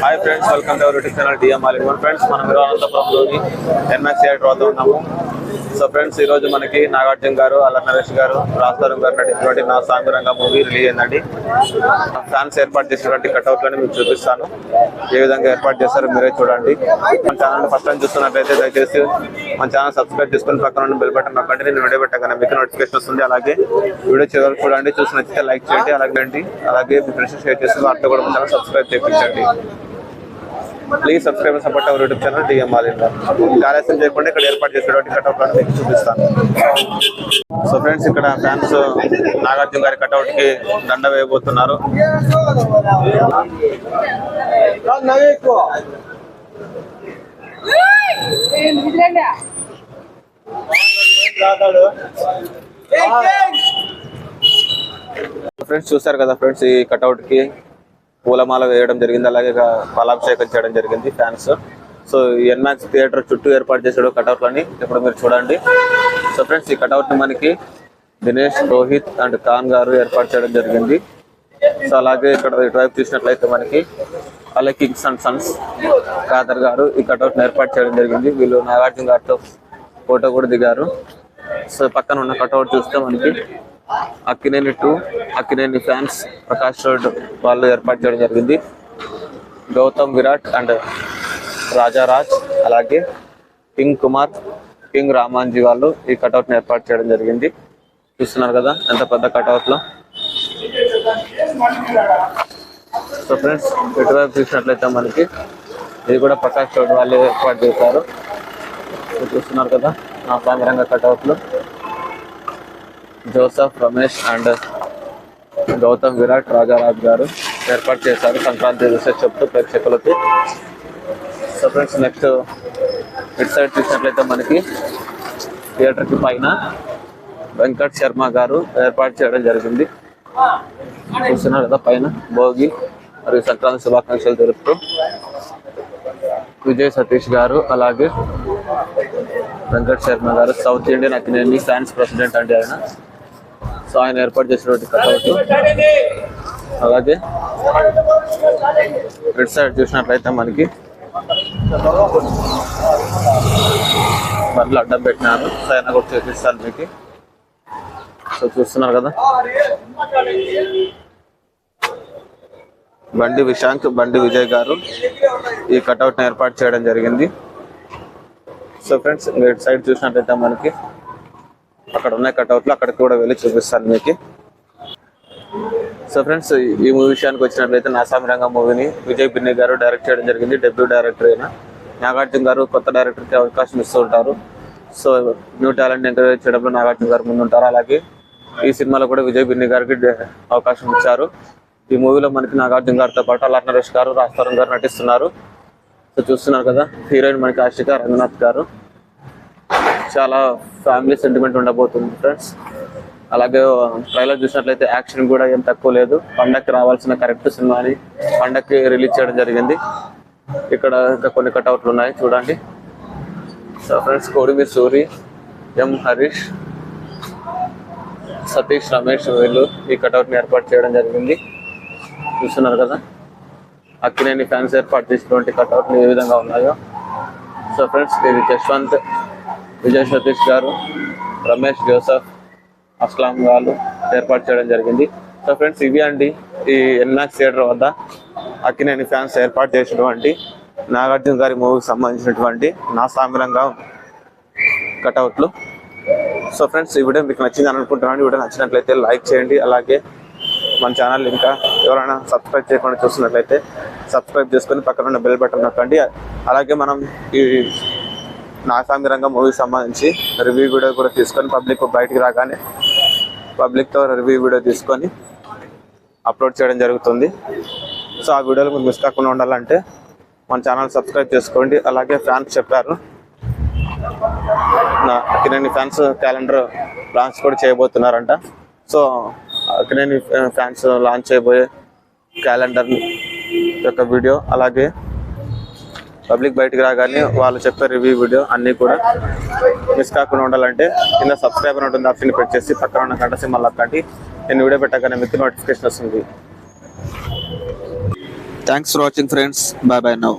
Hi friends welcome to our YouTube channel DM all one friends మనం ఈరోజు అనంతపురంలోని NX theatre వద్ద ఉన్నాము. So friends ఈ రోజు మనకి నాగార్జున గారు అల్ల నరేష్ గారు రాస్తారం గారు నటించినటువంటి నా సాంగురంగ మూవీ రిలీజ్ అయిందండి. ఫ్యాన్స్ ఏర్పాటు చేసినటువంటి కట్అవుట్లని మీకు చూపిస్తాను. ఏ విధంగా ఏర్పాటు చేస్తారో మీరే చూడండి. మన ఛానల్ ఫస్ట్ టైం చూస్తున్నట్లయితే దయచేసి మన ఛానల్ సబ్స్క్రైబ్ చేసుకుని పక్కన బెల్ బటన్ నొక్కండి. నేను వీడియో పెట్టగానే మీకు నోటిఫికేషన్ వస్తుంది. అలాగే వీడియో చివరికి చూడండి. చూసి నచ్చితే లైక్ చేయండి. అలాగే అలాగే మీ ఫ్రెండ్స్ షేర్ చేసి వాటితో కూడా మన ఛానల్ సబ్స్క్రైబ్ చేయించండి. Please subscribe support our YouTube channel DM ఆలిందా ఆలస్యం చేయకుండా ఇక్కడ ఏర్పాటు చేసేటువంటి కటౌట్ మీకు చూపిస్తాను. సో ఫ్రెండ్స్ ఇక్కడ ఫ్యాన్స్ నాగార్జున గారి కటౌట్కి దండ వేయబోతున్నారు. ఫ్రెండ్స్ చూసారు కదా ఫ్రెండ్స్ ఈ కటౌట్కి? పూలమాల వేయడం జరిగింది అలాగే ఇక చేయడం జరిగింది ఫ్యాన్స్ సో ఈ ఎన్మాక్స్ థియేటర్ చుట్టూ ఏర్పాటు చేసాడు కట్అవుట్లని ఇప్పుడు మీరు చూడండి. సో ఫ్రెండ్స్ ఈ కట్అవుట్ మనకి దినేష్ రోహిత్ అండ్ ఖాన్ గారు ఏర్పాటు చేయడం జరిగింది. సో అలాగే ఇక్కడ ఇటువైపు చూసినట్లయితే మనకి అలే కింగ్స్ అండ్ సన్స్ ఖాదర్ గారు ఈ కట్అవుట్ ఏర్పాటు చేయడం జరిగింది. వీళ్ళు నాగార్జున గారితో ఫోటో కూడా దిగారు. సో పక్కన ఉన్న కట్అవుట్ చూస్తే మనకి Akkineni to Akkineni fans Prakash road వాళ్ళు ఏర్పాటు చేయడం జరిగింది. గౌతమ్ విరాట్ అండ్ రాజారాజ్ అలాగే కింగ్ కుమార్ కింగ్ రామాంజీ వాళ్ళు ఈ కటౌట్ని ఏర్పాటు చేయడం జరిగింది. చూస్తున్నారు కదా ఎంత పెద్ద కటౌట్లో. సో ఫ్రెండ్స్ ఇటువైపు చూసినట్లయితే మనకి ఇది కూడా ప్రకాష్ రోడ్ వాళ్ళు ఏర్పాటు చేశారు. చూస్తున్నారు కదా నా సాంగరంగ కటౌట్లు. జోసఫ్ రమేష్ అండ్ గౌతమ్ విరాట్ రాజారాజ్ గారు ఏర్పాటు చేశారు సంక్రాంతి విశేష చెప్తూ ప్రేక్షకులకి. సో ఫ్రెండ్స్ నెక్స్ట్ ఇటు సైడ్ చూసినట్లయితే మనకి థియేటర్కి పైన వెంకట్ శర్మ గారు ఏర్పాటు చేయడం జరిగింది. చూస్తున్నారు కదా పైన భోగి మరియు సంక్రాంతి శుభాకాంక్షలు తెలుపుతూ విజయ్ సతీష్ గారు అలాగే వెంకట్ శర్మ గారు south Indian Akkineni fans president అండి ఆయన. సో ఆయన ఏర్పాటు చేసినటువంటి కట్అవుట్ అలాగే రెడ్ సైడ్ చూసినట్లయితే మనకి బండ్లు అడ్డం పెట్టినారు. సో ఆయన కూడా చూపిస్తాను మీకు. సో చూస్తున్నారు కదా. బండి విశాంక్ బండి విజయ్ గారు ఈ కట్అవుట్ ఏర్పాటు చేయడం జరిగింది. సో ఫ్రెండ్స్ ఇటు సైడ్ చూసినట్లయితే మనకి అక్కడ ఉన్న కట్అవుట్లు అక్కడికి కూడా వెళ్ళి చూపిస్తాను మీకు. సో ఫ్రెండ్స్ ఈ మూవీ విషయానికి వచ్చినట్లయితే నాసామిరంగ మూవీని విజయ్ పిన్ని గారు డైరెక్ట్ చేయడం జరిగింది డెబ్యూ డైరెక్టర్ అయిన. నాగార్జున గారు కొత్త డైరెక్టర్కి అవకాశం ఇస్తూ ఉంటారు. సో న్యూ టాలెంట్ ఎంకరేజ్ చేయడంలో నాగార్జున గారు ముందు ఉంటారు అలాగే ఈ సినిమాలో కూడా విజయ్ బిన్ని గారికి అవకాశం ఇచ్చారు. ఈ మూవీలో మనకి నాగార్జున గారితో పాటు అల్లార్ నరేష్ గారు రాస్తారం గారు నటిస్తున్నారు. సో చూస్తున్నారు కదా హీరోయిన్ మనకి ఆశిక రంగనాథ్ గారు. చాలా ఫ్యామిలీ సెంటిమెంట్ ఉండబోతుంది ఫ్రెండ్స్ అలాగే um, ట్రైలర్ చూసినట్లయితే యాక్షన్ కూడా ఏం తక్కువ లేదు. పండక్కి రావాల్సిన కరెక్ట్ సినిమాని పండక్కి రిలీజ్ చేయడం జరిగింది. ఇక్కడ ఇంకా కొన్ని కట్అవుట్లు ఉన్నాయి చూడండి. సో ఫ్రెండ్స్ కోడిమి సూరి ఎం హరీష్ సతీష్ రమేష్ వీళ్ళు ఈ కట్అవుట్ని ఏర్పాటు చేయడం జరిగింది. చూస్తున్నారు కదా? అక్కినేని ఫ్యాన్స్ ఏర్పాటు చేసినటువంటి కట్అవుట్లు ఏ విధంగా ఉన్నాయో. సో ఫ్రెండ్స్ ఇది యశ్వంత్ విజయ్ సతీష్ గారు రమేష్ జోసఫ్ అస్లాం గారు ఏర్పాటు చేయడం జరిగింది. సో ఫ్రెండ్స్ ఇవి అండి ఈ ఎల్నాక్స్ థియేటర్ వద్ద అక్కినేని ఫ్యాన్స్ ఏర్పాటు చేసినటువంటి నాగార్జున గారి మూవీకి సంబంధించినటువంటి నా సామిరంగా కటౌట్లు. సో ఫ్రెండ్స్ ఈ వీడియో మీకు నచ్చింది అని అనుకుంటున్నాను. ఈ వీడియో నచ్చినట్లయితే లైక్ చేయండి. అలాగే మన ఛానల్ ఇంకా ఎవరైనా సబ్స్క్రైబ్ చేయకుండా చూస్తున్నట్లయితే సబ్స్క్రైబ్ చేసుకొని పక్కన ఉన్న బెల్ బటన్ నొక్కండి. అలాగే మనం ఈ నాసామి రంగం మూవీకి సంబంధించి రివ్యూ వీడియో కూడా తీసుకొని పబ్లిక్ బయటికి రాగానే పబ్లిక్తో రివ్యూ వీడియో తీసుకొని అప్లోడ్ చేయడం జరుగుతుంది. సో ఆ వీడియోలు మీరు మిస్ కాకుండా ఉండాలంటే మన ఛానల్ సబ్స్క్రైబ్ చేసుకోండి. అలాగే ఫ్యాన్స్ చెప్పారు. నా అక్కినేని ఫ్యాన్స్ క్యాలెండర్ లాంచ్ కూడా చేయబోతున్నారంట. సో అక్కినేని ఫ్యాన్స్ లాంచ్ చేయబోయే క్యాలెండర్ యొక్క వీడియో అలాగే పబ్లిక్ బయటికి రాగానే వాళ్ళు చెప్పే రివ్యూ వీడియో అన్నీ కూడా మిస్ కాకుండా ఉండాలంటే కింద సబ్స్క్రైబర్ ఉంటుంది ఆప్షన్ ప్రెస్ చేసి పక్కన ఉన్న గంట సింబల్ నొక్కండి నేను వీడియో పెట్టగానే మీకు నోటిఫికేషన్ వస్తుంది. Thanks for watching friends bye bye now